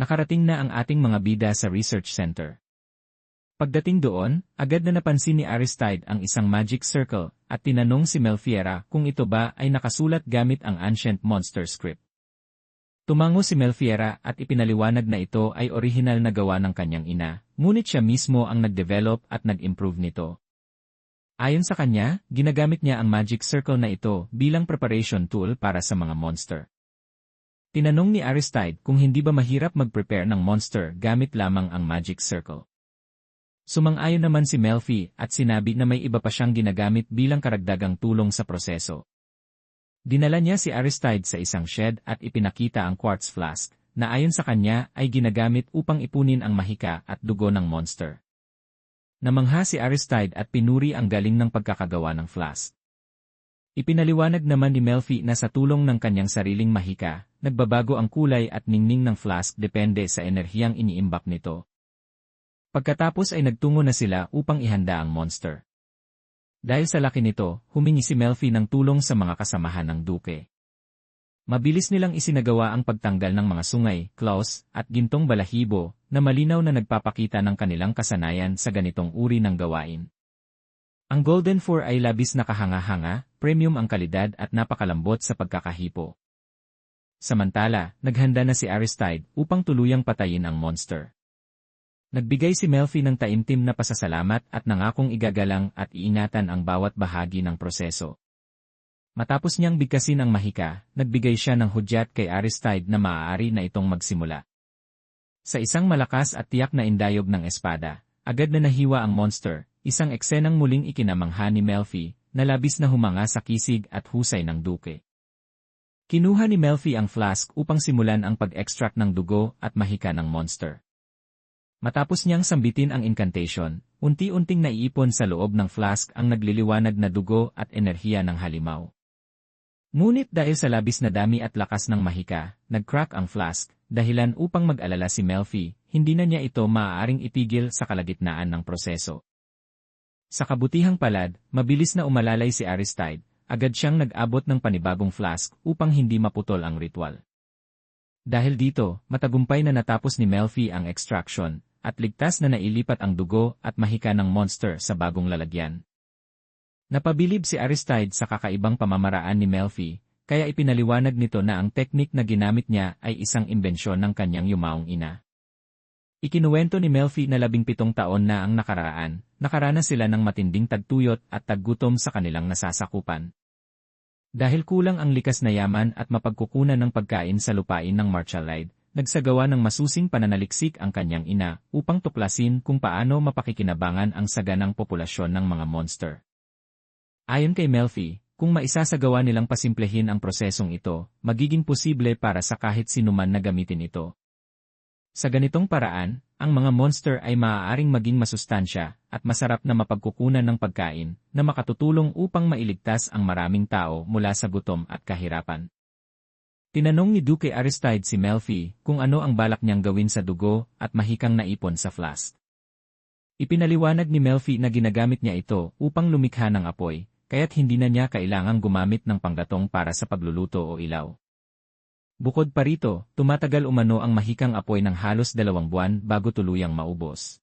Nakarating na ang ating mga bida sa research center. Pagdating doon, agad na napansin ni Aristide ang isang magic circle at tinanong si Melfiera kung ito ba ay nakasulat gamit ang ancient monster script. Tumango si Melfiera at ipinaliwanag na ito ay orihinal na gawa ng kanyang ina, ngunit siya mismo ang nag-develop at nag-improve nito. Ayon sa kanya, ginagamit niya ang magic circle na ito bilang preparation tool para sa mga monster. Tinanong ni Aristide kung hindi ba mahirap mag-prepare ng monster gamit lamang ang magic circle. Sumang-ayon naman si Melfi at sinabi na may iba pa siyang ginagamit bilang karagdagang tulong sa proseso. Dinala niya si Aristide sa isang shed at ipinakita ang quartz flask, na ayon sa kanya ay ginagamit upang ipunin ang mahika at dugo ng monster. Namangha si Aristide at pinuri ang galing ng pagkakagawa ng flask. Ipinaliwanag naman ni Melfi na sa tulong ng kanyang sariling mahika, nagbabago ang kulay at ningning ng flask depende sa enerhiyang iniimbak nito, Pagkatapos ay nagtungo na sila upang ihanda ang monster. Dahil sa laki nito, humingi si Melfi ng tulong sa mga kasamahan ng duke. Mabilis nilang isinagawa ang pagtanggal ng mga sungay, claws, at gintong balahibo na malinaw na nagpapakita ng kanilang kasanayan sa ganitong uri ng gawain. Ang Golden Four ay labis na kahanga-hanga, premium ang kalidad at napakalambot sa pagkakahipo. Samantala, naghanda na si Aristide upang tuluyang patayin ang monster. Nagbigay si Melfi ng taimtim na pasasalamat at nangakong igagalang at iingatan ang bawat bahagi ng proseso. Matapos niyang bigkasin ang mahika, nagbigay siya ng hudyat kay Aristide na maaari na itong magsimula. Sa isang malakas at tiyak na indayog ng espada, agad na nahiwa ang monster, isang eksenang muling ikinamangha ni Melfi, na labis na humanga sa kisig at husay ng duke. Kinuha ni Melfi ang flask upang simulan ang pag-extract ng dugo at mahika ng monster. Matapos niyang sambitin ang incantation, unti-unting naiipon sa loob ng flask ang nagliliwanag na dugo at enerhiya ng halimaw. Ngunit dahil sa labis na dami at lakas ng mahika, nag-crack ang flask, dahilan upang mag-alala si Melfi, hindi na niya ito maaaring itigil sa kalagitnaan ng proseso. Sa kabutihang palad, mabilis na umalalay si Aristide, agad siyang nag-abot ng panibagong flask upang hindi maputol ang ritual. Dahil dito, matagumpay na natapos ni Melfi ang extraction, at ligtas na nailipat ang dugo at mahika ng monster sa bagong lalagyan. Napabilib si Aristide sa kakaibang pamamaraan ni Melfi, kaya ipinaliwanag nito na ang teknik na ginamit niya ay isang imbensyon ng kanyang yumaong ina. Ikinuwento ni Melfi na labing pitong taon na ang nakaraan, nakaranas sila ng matinding tagtuyot at taggutom sa kanilang nasasakupan. Dahil kulang ang likas na yaman at mapagkukunan ng pagkain sa lupain ng Marchalide, nagsagawa ng masusing pananaliksik ang kanyang ina upang tuklasin kung paano mapakikinabangan ang saganang populasyon ng mga monster. Ayon kay Melfi, kung maisasagawa nilang pasimplehin ang prosesong ito, magiging posible para sa kahit sinuman na gamitin ito. Sa ganitong paraan, ang mga monster ay maaaring maging masustansya at masarap na mapagkukunan ng pagkain na makatutulong upang mailigtas ang maraming tao mula sa gutom at kahirapan. Tinanong ni Duque Aristide si Melfi kung ano ang balak niyang gawin sa dugo at mahikang naipon sa flask. Ipinaliwanag ni Melfi na ginagamit niya ito upang lumikha ng apoy, kaya't hindi na niya kailangang gumamit ng panggatong para sa pagluluto o ilaw. Bukod pa rito, tumatagal umano ang mahikang apoy ng halos dalawang buwan bago tuluyang maubos.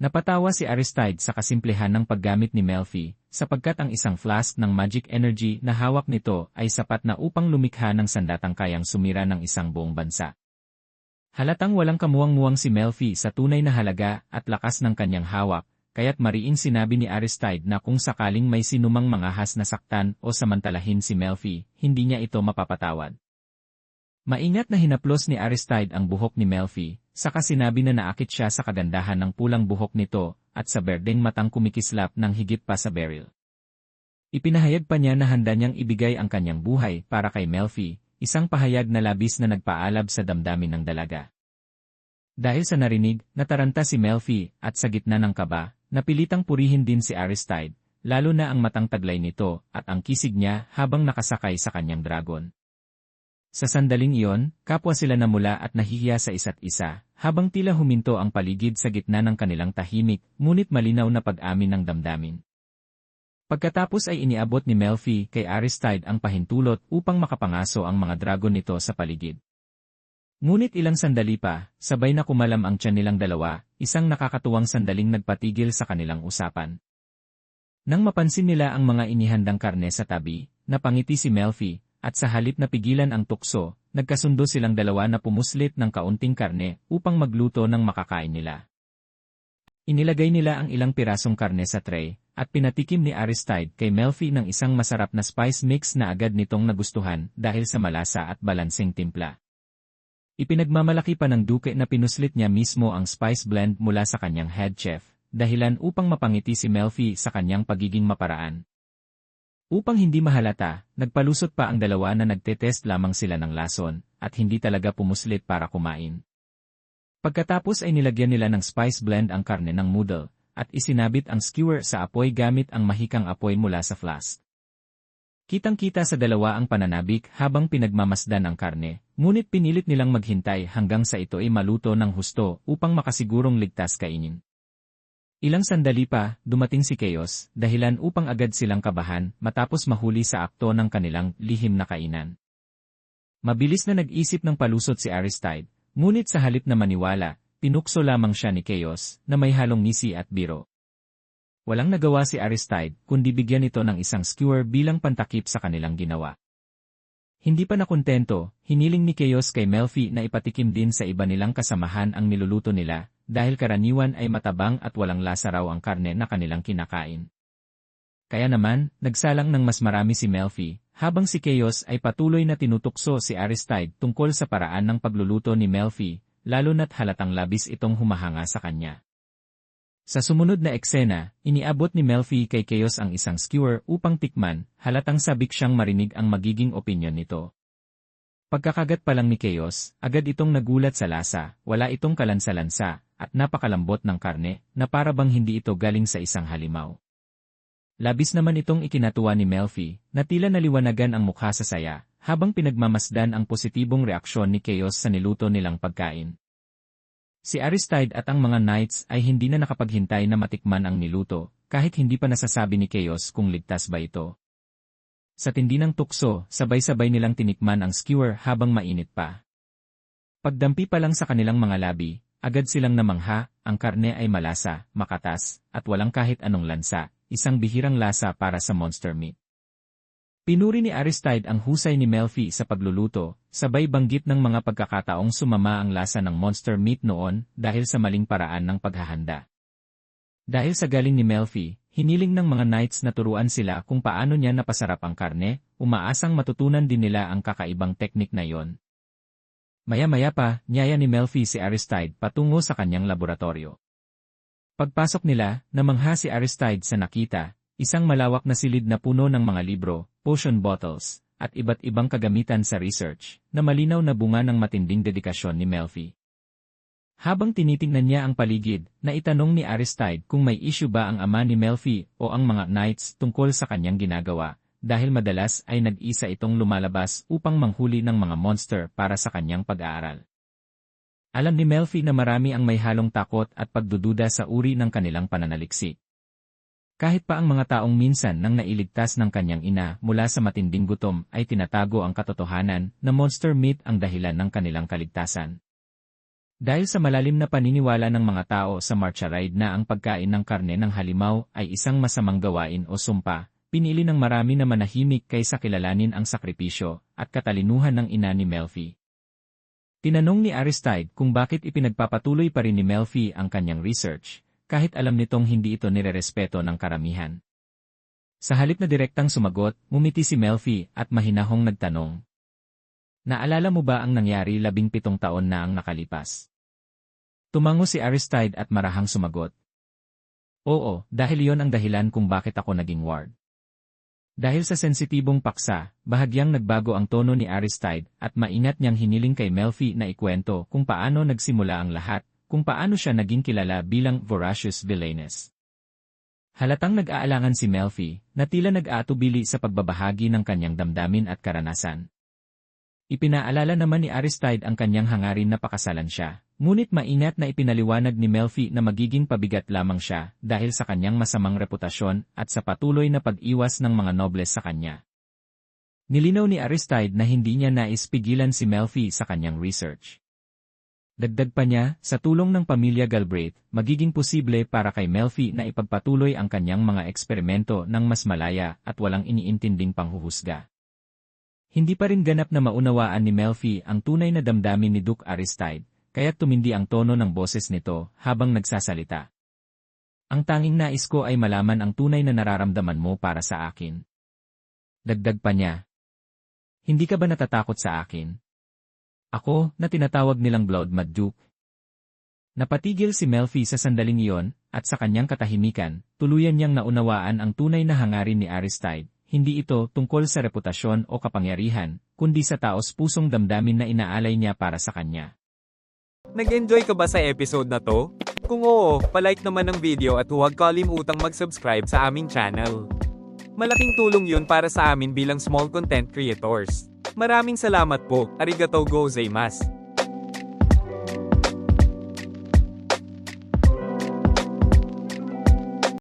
Napatawa si Aristide sa kasimplihan ng paggamit ni Melfi, sapagkat ang isang flask ng magic energy na hawak nito ay sapat na upang lumikha ng sandatang kayang sumira ng isang buong bansa. Halatang walang kamuwang-muwang si Melfi sa tunay na halaga at lakas ng kanyang hawak, kaya't mariing sinabi ni Aristide na kung sakaling may sinumang mangahas na saktan o samantalahin si Melfi, hindi niya ito mapapatawad. Maingat na hinaplos ni Aristide ang buhok ni Melfi, saka sinabi na naakit siya sa kagandahan ng pulang buhok nito, at sa berdeng matang kumikislap ng higit pa sa beryl. Ipinahayag pa niya na handa niyang ibigay ang kanyang buhay para kay Melfi, isang pahayag na labis na nagpaalab sa damdamin ng dalaga. Dahil sa narinig, nataranta si Melfi at sa gitna ng kaba, napilitang purihin din si Aristide, lalo na ang matang taglay nito at ang kisig niya habang nakasakay sa kanyang dragon. Sa sandaling iyon, kapwa sila namula at nahihiya sa isa't isa, habang tila huminto ang paligid sa gitna ng kanilang tahimik, ngunit malinaw na pag-amin ng damdamin. Pagkatapos ay iniabot ni Melfi kay Aristide ang pahintulot upang makapangaso ang mga dragon nito sa paligid. Ngunit ilang sandali pa, sabay na kumalam ang tiyan nilang dalawa, isang nakakatuwang sandaling nagpatigil sa kanilang usapan. Nang mapansin nila ang mga inihandang karne sa tabi, napangiti si Melfi, at sa halip na pigilan ang tukso, nagkasundo silang dalawa na pumuslit ng kaunting karne upang magluto ng makakain nila. Inilagay nila ang ilang pirasong karne sa tray, at pinatikim ni Aristide kay Melfi ng isang masarap na spice mix na agad nitong nagustuhan dahil sa malasa at balansing timpla. Ipinagmamalaki pa ng duke na pinuslit niya mismo ang spice blend mula sa kanyang head chef, dahilan upang mapangiti si Melfi sa kanyang pagiging maparaan. Upang hindi mahalata, nagpalusot pa ang dalawa na nagtetest lamang sila ng lason, at hindi talaga pumuslit para kumain. Pagkatapos ay nilagyan nila ng spice blend ang karne ng noodle, at isinabit ang skewer sa apoy gamit ang mahikang apoy mula sa flask. Kitang-kita sa dalawa ang pananabik habang pinagmamasdan ang karne, ngunit pinilit nilang maghintay hanggang sa ito ay maluto ng husto upang makasigurong ligtas kainin. Ilang sandali pa, dumating si Chaos, dahilan upang agad silang kabahan matapos mahuli sa akto ng kanilang lihim na kainan. Mabilis na nag-isip ng palusot si Aristide, ngunit sa halip na maniwala, pinukso lamang siya ni Chaos na may halong ngisi at biro. Walang nagawa si Aristide kundi bigyan ito ng isang skewer bilang pantakip sa kanilang ginawa. Hindi pa nakontento, hiniling ni Chaos kay Melfi na ipatikim din sa iba nilang kasamahan ang niluluto nila, dahil karaniwan ay matabang at walang lasa raw ang karne na kanilang kinakain. Kaya naman, nagsalang ng mas marami si Melfi, habang si Chaos ay patuloy na tinutukso si Aristide tungkol sa paraan ng pagluluto ni Melfi, lalo na't halatang labis itong humahanga sa kanya. Sa sumunod na eksena, iniabot ni Melfi kay Chaos ang isang skewer upang tikman, halatang sabik siyang marinig ang magiging opinyon nito. Pagkakagat pa lang ni Chaos, agad itong nagulat sa lasa, wala itong kalansa-lansa, at napakalambot ng karne, na para bang hindi ito galing sa isang halimaw. Labis naman itong ikinatuwa ni Melfi, na tila naliwanagan ang mukha sa saya, habang pinagmamasdan ang positibong reaksyon ni Chaos sa niluto nilang pagkain. Si Aristide at ang mga knights ay hindi na nakapaghintay na matikman ang niluto, kahit hindi pa nasasabi ni Chaos kung ligtas ba ito. Sa tindi ng tukso, sabay-sabay nilang tinikman ang skewer habang mainit pa. Pagdampi pa lang sa kanilang mga labi, agad silang namangha, ang karne ay malasa, makatas, at walang kahit anong lansa, isang bihirang lasa para sa monster meat. Pinuri ni Aristide ang husay ni Melfi sa pagluluto, sabay banggit ng mga pagkakataong sumama ang lasa ng monster meat noon dahil sa maling paraan ng paghahanda. Dahil sa galing ni Melfi, hiniling ng mga knights na turuan sila kung paano niya napasarap ang karne, umaasang matutunan din nila ang kakaibang teknik na yon. Maya-maya pa, niyaya ni Melfi si Aristide patungo sa kanyang laboratorio. Pagpasok nila, namangha si Aristide sa nakita, isang malawak na silid na puno ng mga libro, potion bottles, at iba't ibang kagamitan sa research, na malinaw na bunga ng matinding dedikasyon ni Melfi. Habang tinitingnan niya ang paligid, naitanong ni Aristide kung may issue ba ang ama ni Melfi o ang mga knights tungkol sa kanyang ginagawa, dahil madalas ay nag-isa itong lumalabas upang manghuli ng mga monster para sa kanyang pag-aaral. Alam ni Melfi na marami ang may halong takot at pagdududa sa uri ng kanilang pananaliksik. Kahit pa ang mga taong minsan nang nailigtas ng kanyang ina mula sa matinding gutom ay tinatago ang katotohanan na monster meat ang dahilan ng kanilang kaligtasan. Dahil sa malalim na paniniwala ng mga tao sa marcha ride na ang pagkain ng karne ng halimaw ay isang masamang gawain o sumpa, pinili ng marami na manahimik kaysa kilalanin ang sakripisyo at katalinuhan ng ina ni Melfi. Tinanong ni Aristide kung bakit ipinagpapatuloy pa rin ni Melfi ang kanyang research, kahit alam nitong hindi ito nirerespeto ng karamihan. Sa halip na direktang sumagot, ngumiti si Melfi at mahinahong nagtanong. Naalala mo ba ang nangyari labing pitong taon na ang nakalipas? Tumango si Aristide at marahang sumagot. Oo, dahil yon ang dahilan kung bakit ako naging ward. Dahil sa sensitibong paksa, bahagyang nagbago ang tono ni Aristide at maingat niyang hiniling kay Melfi na ikwento kung paano nagsimula ang lahat kung paano siya naging kilala bilang voracious villainess. Halatang nag-aalangan si Melfi, na tila nag-aatubili sa pagbabahagi ng kanyang damdamin at karanasan. Ipinaalala naman ni Aristide ang kanyang hangarin na pakasalan siya, ngunit maingat na ipinaliwanag ni Melfi na magiging pabigat lamang siya dahil sa kanyang masamang reputasyon at sa patuloy na pag-iwas ng mga nobles sa kanya. Nilinaw ni Aristide na hindi niya nais pigilan si Melfi sa kanyang research. Dagdag pa niya, sa tulong ng pamilya Galbraith, magiging posible para kay Melfi na ipagpatuloy ang kanyang mga eksperimento ng mas malaya at walang iniintinding panghuhusga. Hindi pa rin ganap na maunawaan ni Melfi ang tunay na damdamin ni Duke Aristide, kaya tumindi ang tono ng boses nito habang nagsasalita. Ang tanging nais ko ay malaman ang tunay na nararamdaman mo para sa akin. Dagdag pa niya. Hindi ka ba natatakot sa akin? Ako, na tinatawag nilang Blood Mad Duke. Napatigil si Melfi sa sandaling iyon, at sa kanyang katahimikan, tuluyan niyang naunawaan ang tunay na hangarin ni Aristide. Hindi ito tungkol sa reputasyon o kapangyarihan, kundi sa taos pusong damdamin na inaalay niya para sa kanya. Nag-enjoy ka ba sa episode na to? Kung oo, palike naman ang video at huwag kalimutang mag-subscribe sa aming channel. Malaking tulong yun para sa amin bilang small content creators. Maraming salamat po, arigatou gozaimasu.